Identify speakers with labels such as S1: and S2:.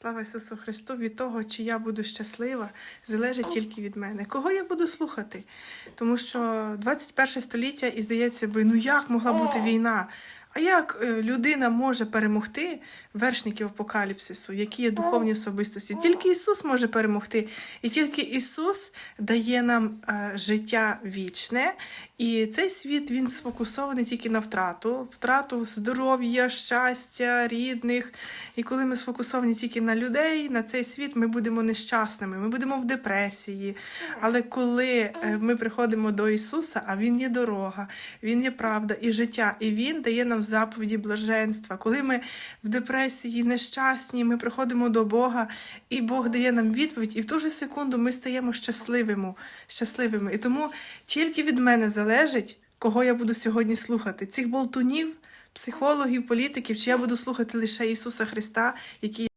S1: Слава Ісусу Христу! Від того, чи я буду щаслива, залежить тільки від мене. Кого я буду слухати? Тому що 21 століття, і здається би, ну як могла бути війна? А як е, людина може перемогти вершників апокаліпсису, які є духовні особистості? Тільки Ісус може перемогти. І тільки Ісус дає нам е, життя вічне. І цей світ він сфокусований тільки на втрату, втрату здоров'я, щастя, рідних. І коли ми сфокусовані тільки на людей, на цей світ, ми будемо нещасними, ми будемо в депресії. Але коли е, ми приходимо до Ісуса, а Він є дорога, Він є правда і життя, і Він дає нам заповіді блаженства. Коли ми в депресії, нещасні, ми приходимо до Бога, і Бог дає нам відповідь, і в ту ж секунду ми стаємо щасливими. щасливими. І тому тільки від мене залежить, кого я буду сьогодні слухати: цих болтунів, психологів, політиків, чи я буду слухати лише Ісуса Христа, який